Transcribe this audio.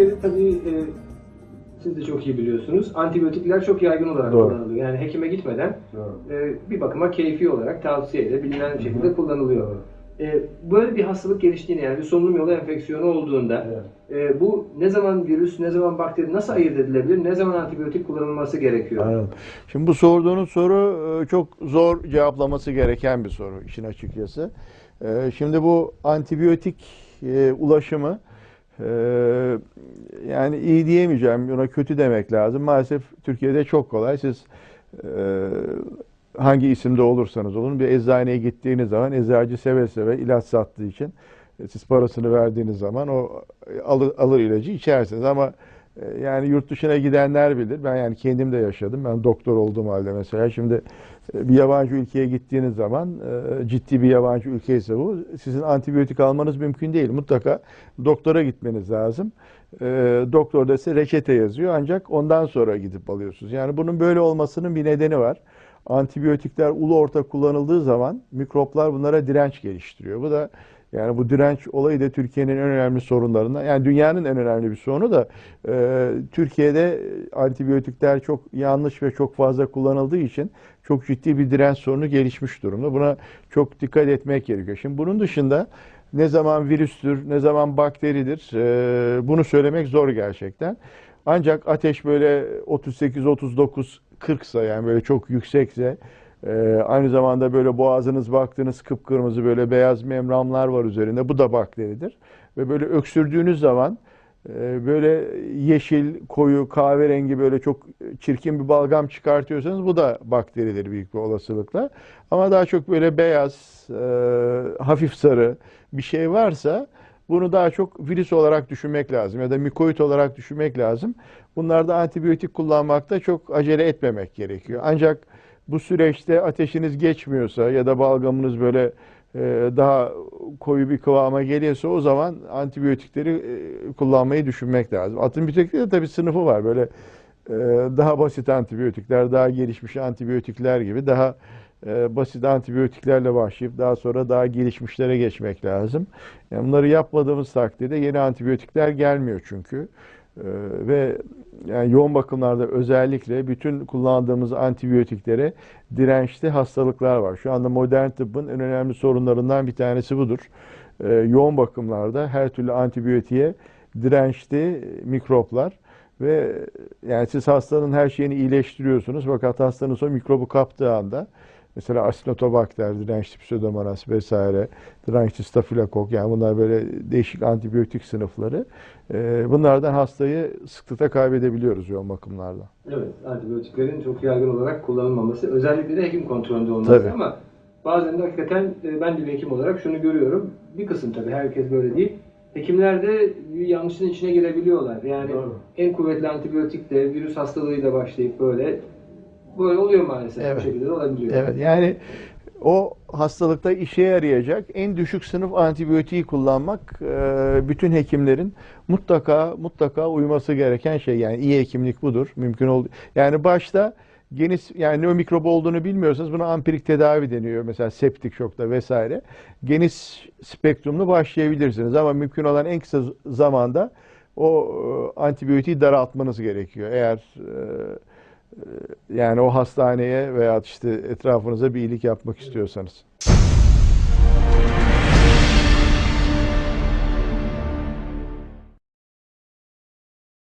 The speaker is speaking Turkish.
Türkiye'de tabii e, siz de çok iyi biliyorsunuz. Antibiyotikler çok yaygın olarak Doğru. kullanılıyor. Yani hekime gitmeden e, bir bakıma keyfi olarak tavsiye ile bilinen şekilde kullanılıyor. E, böyle bir hastalık geliştiğinde yani bir solunum yolu enfeksiyonu olduğunda e, bu ne zaman virüs, ne zaman bakteri nasıl ayırt edilebilir? Ne zaman antibiyotik kullanılması gerekiyor? Anladım. Şimdi bu sorduğunuz soru e, çok zor cevaplaması gereken bir soru işin açıkçası. E, Şimdi bu antibiyotik e, ulaşımı e, yani iyi diyemeyeceğim, buna kötü demek lazım. Maalesef Türkiye'de çok kolay. Siz e, hangi isimde olursanız olun bir eczaneye gittiğiniz zaman eczacı seve seve ilaç sattığı için e, siz parasını verdiğiniz zaman o e, alır, alır ilacı içersiniz ama yani yurt dışına gidenler bilir. Ben yani kendim de yaşadım. Ben doktor olduğum halde mesela şimdi e, bir yabancı ülkeye gittiğiniz zaman e, ciddi bir yabancı ülke bu sizin antibiyotik almanız mümkün değil. Mutlaka doktora gitmeniz lazım. E, Doktor da size reçete yazıyor ancak ondan sonra gidip alıyorsunuz. Yani bunun böyle olmasının bir nedeni var. Antibiyotikler ulu orta kullanıldığı zaman mikroplar bunlara direnç geliştiriyor. Bu da yani bu direnç olayı da Türkiye'nin en önemli sorunlarından. Yani dünyanın en önemli bir sorunu da e, Türkiye'de antibiyotikler çok yanlış ve çok fazla kullanıldığı için çok ciddi bir direnç sorunu gelişmiş durumda. Buna çok dikkat etmek gerekiyor. Şimdi bunun dışında ne zaman virüstür, ne zaman bakteridir e, bunu söylemek zor gerçekten. Ancak ateş böyle 38, 39, 40 ise yani böyle çok yüksekse ee, aynı zamanda böyle boğazınız baktığınız kıpkırmızı böyle beyaz memramlar var üzerinde. Bu da bakteridir. Ve böyle öksürdüğünüz zaman e, böyle yeşil, koyu, kahverengi böyle çok çirkin bir balgam çıkartıyorsanız bu da bakteridir büyük bir olasılıkla. Ama daha çok böyle beyaz, e, hafif sarı bir şey varsa bunu daha çok virüs olarak düşünmek lazım ya da mikoid olarak düşünmek lazım. Bunlarda antibiyotik kullanmakta çok acele etmemek gerekiyor. Ancak bu süreçte ateşiniz geçmiyorsa ya da balgamınız böyle e, daha koyu bir kıvama geliyorsa o zaman antibiyotikleri e, kullanmayı düşünmek lazım. Antibiyotiklerin de tabii sınıfı var. Böyle e, daha basit antibiyotikler, daha gelişmiş antibiyotikler gibi daha basit antibiyotiklerle başlayıp daha sonra daha gelişmişlere geçmek lazım. Yani bunları yapmadığımız takdirde yeni antibiyotikler gelmiyor çünkü. Ee, ve yani yoğun bakımlarda özellikle bütün kullandığımız antibiyotiklere dirençli hastalıklar var. Şu anda modern tıbbın en önemli sorunlarından bir tanesi budur. Ee, yoğun bakımlarda her türlü antibiyotiğe dirençli mikroplar ve yani siz hastanın her şeyini iyileştiriyorsunuz fakat hastanın son mikrobu kaptığı anda Mesela asinotobakter, dirençli pseudomonas vesaire, dirençli stafilokok yani bunlar böyle değişik antibiyotik sınıfları. Ee, Bunlardan hastayı sıklıkla kaybedebiliyoruz yoğun bakımlarda. Evet, antibiyotiklerin çok yaygın olarak kullanılmaması, özellikle de hekim kontrolünde olması Tabii. ama bazen de hakikaten e, ben de bir hekim olarak şunu görüyorum. Bir kısım tabii herkes böyle değil. Hekimler de bir yanlışın içine girebiliyorlar. Yani Doğru. en kuvvetli antibiyotik de virüs hastalığıyla başlayıp böyle böyle oluyor maalesef. Evet. Bu şekilde de olabiliyor. Evet yani o hastalıkta işe yarayacak en düşük sınıf antibiyotiği kullanmak e, bütün hekimlerin mutlaka mutlaka uyması gereken şey. Yani iyi hekimlik budur. Mümkün oldu. Yani başta geniş yani ne o mikrop olduğunu bilmiyorsanız buna ampirik tedavi deniyor. Mesela septik şokta vesaire. Geniş spektrumlu başlayabilirsiniz ama mümkün olan en kısa zamanda o e, antibiyotiği daraltmanız gerekiyor. Eğer e, yani o hastaneye veya işte etrafınıza bir iyilik yapmak istiyorsanız.